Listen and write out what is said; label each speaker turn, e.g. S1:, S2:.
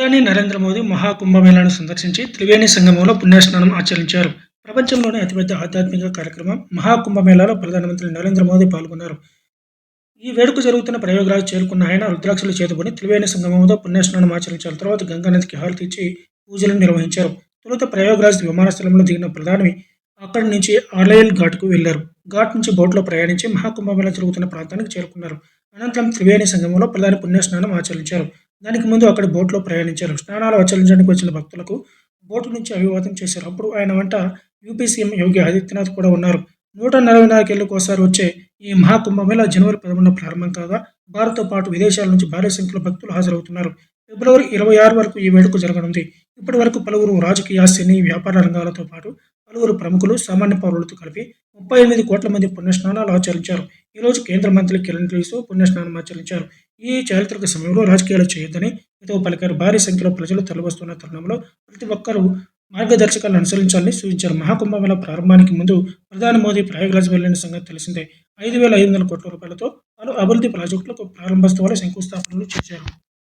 S1: ప్రధాని నరేంద్ర మోదీ మహాకుంభమేళాను సందర్శించి త్రివేణి సంగమంలో పుణ్యస్నానం ఆచరించారు. ప్రపంచంలోనే అతిపెద్ద ఆధ్యాత్మిక కార్యక్రమం మహాకుంభమేళాలో ప్రధానమంత్రి నరేంద్ర మోదీ పాల్గొన్నారు. ఈ వేడుక జరుగుతున్న ప్రయోగరాజు చేరుకున్న ఆయన రుద్రాక్షలు చేతుకొని త్రివేణి సంగమంలో పుణ్యస్నానం ఆచరించారు. తర్వాత గంగా నదికి హారతి ఇచ్చి పూజలను నిర్వహించారు. తొలుత ప్రయోగరాజ్ విమానాశ్రయంలో దిగిన ప్రధాని అక్కడి నుంచి ఆలయల్ ఘాట్కు వెళ్ళారు ఘాట్ నుంచి బోట్లో ప్రయాణించి మహాకుంభమేళ జరుగుతున్న ప్రాంతానికి చేరుకున్నారు. అనంతరం త్రివేణి సంగమంలో ప్రధాని పుణ్యస్నానం ఆచరించారు. దానికి ముందు అక్కడ బోట్లో ప్రయాణించారు. స్నానాలు ఆచరించడానికి వచ్చిన భక్తులకు బోటు నుంచి అభివాదం చేశారు. అప్పుడు ఆయన వెంట యూపీ సీఎం యోగి ఆదిత్యనాథ్ కూడా ఉన్నారు. నూట నలభై నాలుగేళ్ళకు ఒకసారి వచ్చే ఈ మహాకుంభమేళ జనవరి పదమూడున ప్రారంభం కాగా భారత్తో పాటు విదేశాల నుంచి భారీ సంఖ్యలో భక్తులు హాజరవుతున్నారు. ఫిబ్రవరి ఇరవై ఆరు వరకు ఈ వేడుక జరగనుంది. ఇప్పటి వరకు పలువురు రాజకీయ సినీ వ్యాపార రంగాలతో పాటు పలువురు ప్రముఖులు సామాన్య పౌరులతో కలిపి ముప్పై ఎనిమిది కోట్ల మంది పుణ్యస్నానాలు ఆచరించారు. ఈ రోజు కేంద్ర మంత్రి కిరణ్ రిజిజు పుణ్యస్నానం ఆచరించారు. ఈ చారిత్రక సమయంలో రాజకీయాలు చేయొద్దని హితవు పలికారు. భారీ సంఖ్యలో ప్రజలు తరలివస్తున్న తరుణంలో ప్రతి ఒక్కరూ మార్గదర్శకాలను అనుసరించాలని సూచించారు. మహాకుంభమేళ ప్రారంభానికి ముందు ప్రధాని మోదీ ప్రయాగరాజ్ వెళ్ళిన సంగతి తెలిసిందే. ఐదు వేల ఐదు వందల కోట్ల రూపాయలతో పలు అభివృద్ధి ప్రాజెక్టులకు ప్రారంభోత్సవాలు శంకుస్థాపనలు చేశారు.